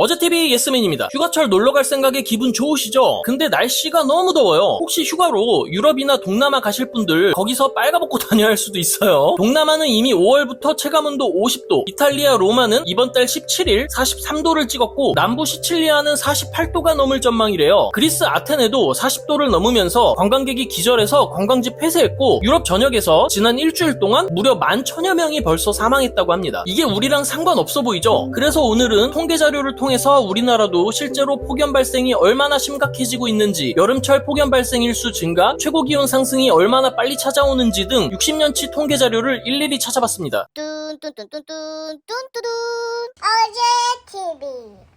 어제TV 예스맨입니다. 휴가철 놀러 갈 생각에 기분 좋으시죠? 근데 날씨가 너무 더워요. 혹시 휴가로 유럽이나 동남아 가실 분들 거기서 빨가벗고 다녀야 할 수도 있어요. 동남아는 이미 5월부터 체감온도 50도, 이탈리아 로마는 이번 달 17일 43도를 찍었고 남부 시칠리아는 48도가 넘을 전망이래요. 그리스 아테네도 40도를 넘으면서 관광객이 기절해서 관광지 폐쇄했고 유럽 전역에서 지난 일주일 동안 무려 만 천여 명이 벌써 사망했다고 합니다. 이게 우리랑 상관없어 보이죠? 그래서 오늘은 통계 자료를 통해 서 우리나라도 실제로 폭염 발생이 얼마나 심각해지고 있는지, 여름철 폭염 발생 일수 증가, 최고 기온 상승이 얼마나 빨리 찾아오는지 등 60년치 통계 자료를 일일이 찾아봤습니다. 어제 TV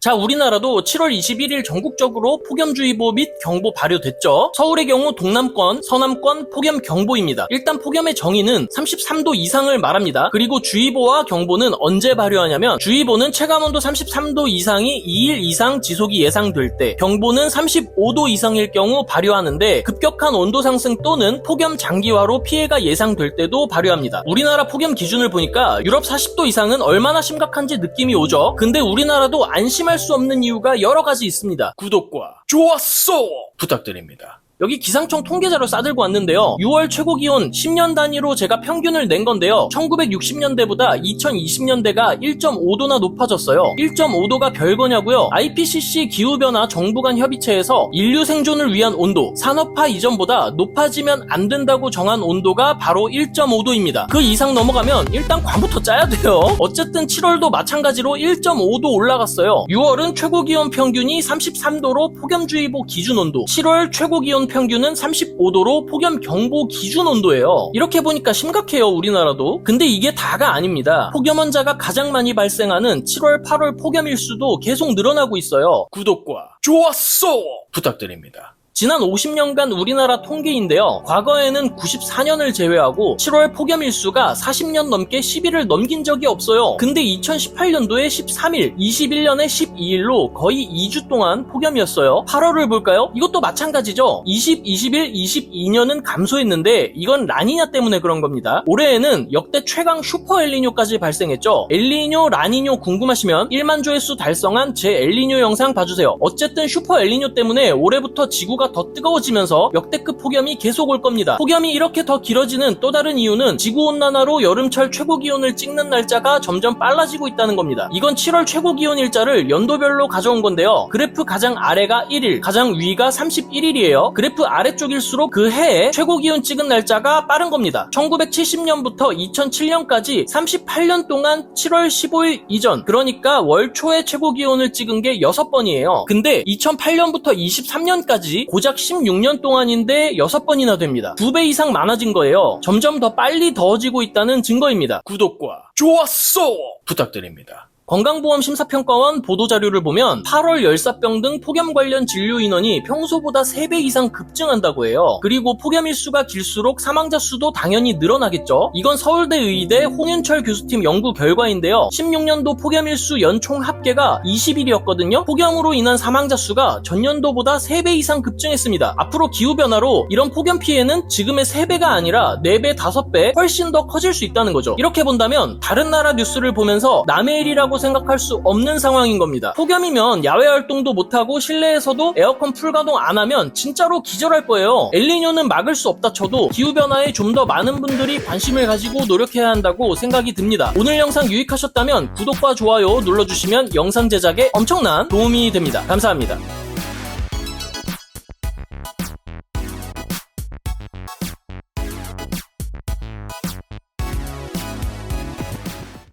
자, 우리나라도 7월 21일 전국적으로 폭염주의보 및 경보 발효됐죠. 서울의 경우 동남권, 서남권 폭염 경보입니다. 일단 폭염의 정의는 33도 이상을 말합니다. 그리고 주의보와 경보는 언제 발효하냐면 주의보는 체감온도 33도 이상 이 2일 이상 지속이 예상될 때, 경보는 35도 이상일 경우 발효하는데 급격한 온도 상승 또는 폭염 장기화로 피해가 예상될 때도 발효합니다. 우리나라 폭염 기준을 보니까 유럽 40도 이상은 얼마나 심각한지 느낌이 오죠. 근데 우리나라도 안심할 수 없는 이유가 여러 가지 있습니다. 구독과 좋았어 부탁드립니다. 여기 기상청 통계자료 싸들고 왔는데요. 6월 최고 기온 10년 단위로 제가 평균을 낸 건데요. 1960년대보다 2020년대가 1.5도나 높아졌어요. 1.5도가 별거냐고요? IPCC 기후변화 정부 간 협의체에서 인류 생존을 위한 온도, 산업화 이전보다 높아지면 안 된다고 정한 온도가 바로 1.5도입니다. 그 이상 넘어가면 일단 관부터 짜야 돼요. 어쨌든 7월도 마찬가지로 1.5도 올라갔어요. 6월은 최고 기온 평균이 33도로 폭염주의보 기준 온도, 7월 최고 기온 평균은 35도로 폭염 경보 기준 온도예요. 이렇게 보니까 심각해요, 우리나라도. 근데 이게 다가 아닙니다. 폭염 환자가 가장 많이 발생하는 7월, 8월 폭염 일수도 계속 늘어나고 있어요. 구독과 좋았어 부탁드립니다. 지난 50년간 우리나라 통계인데요. 과거에는 94년을 제외하고 7월 폭염 일수가 40년 넘게 10일을 넘긴 적이 없어요. 근데 2018년도에 13일, 21년에 12일로 거의 2주 동안 폭염이었어요. 8월을 볼까요? 이것도 마찬가지죠. 20, 21, 22년은 감소했는데 이건 라니냐 때문에 그런 겁니다. 올해에는 역대 최강 슈퍼 엘리뇨까지 발생했죠. 엘리뇨, 라니뇨 궁금하시면 1만 조회수 달성한 제 엘리뇨 영상 봐주세요. 어쨌든 슈퍼 엘리뇨 때문에 올해부터 지구가 더 뜨거워지면서 역대급 폭염이 계속 올 겁니다. 폭염이 이렇게 더 길어지는 또 다른 이유는 지구온난화로 여름철 최고 기온을 찍는 날짜가 점점 빨라지고 있다는 겁니다. 이건 7월 최고 기온 일자를 연도별로 가져온 건데요. 그래프 가장 아래가 1일, 가장 위가 31일이에요. 그래프 아래쪽일수록 그 해에 최고 기온 찍은 날짜가 빠른 겁니다. 1970년부터 2007년까지 38년 동안 7월 15일 이전, 그러니까 월 초에 최고 기온을 찍은 게 6번이에요. 근데 2008년부터 23년까지 고작 16년 동안인데 6번이나 됩니다. 2배 이상 많아진 거예요. 점점 더 빨리 더워지고 있다는 증거입니다. 구독과 좋았어 부탁드립니다. 건강보험심사평가원 보도자료를 보면 8월 열사병 등 폭염 관련 진료 인원이 평소보다 3배 이상 급증한다고 해요. 그리고 폭염 일수가 길수록 사망자 수도 당연히 늘어나겠죠. 이건 서울대 의대 홍윤철 교수팀 연구 결과인데요. 16년도 폭염 일수 연총 합계가 20일이었거든요. 폭염으로 인한 사망자 수가 전년도보다 3배 이상 급증했습니다. 앞으로 기후변화로 이런 폭염 피해는 지금의 3배가 아니라 4배, 5배 훨씬 더 커질 수 있다는 거죠. 이렇게 본다면 다른 나라 뉴스를 보면서 남의 일이라고 생각할 수 없는 상황인 겁니다. 폭염이면 야외 활동도 못하고 실내에서도 에어컨 풀가동 안 하면 진짜로 기절할 거예요. 엘리뇨는 막을 수 없다 쳐도 기후변화에 좀 더 많은 분들이 관심을 가지고 노력해야 한다고 생각이 듭니다. 오늘 영상 유익하셨다면 구독과 좋아요 눌러주시면 영상 제작에 엄청난 도움이 됩니다. 감사합니다.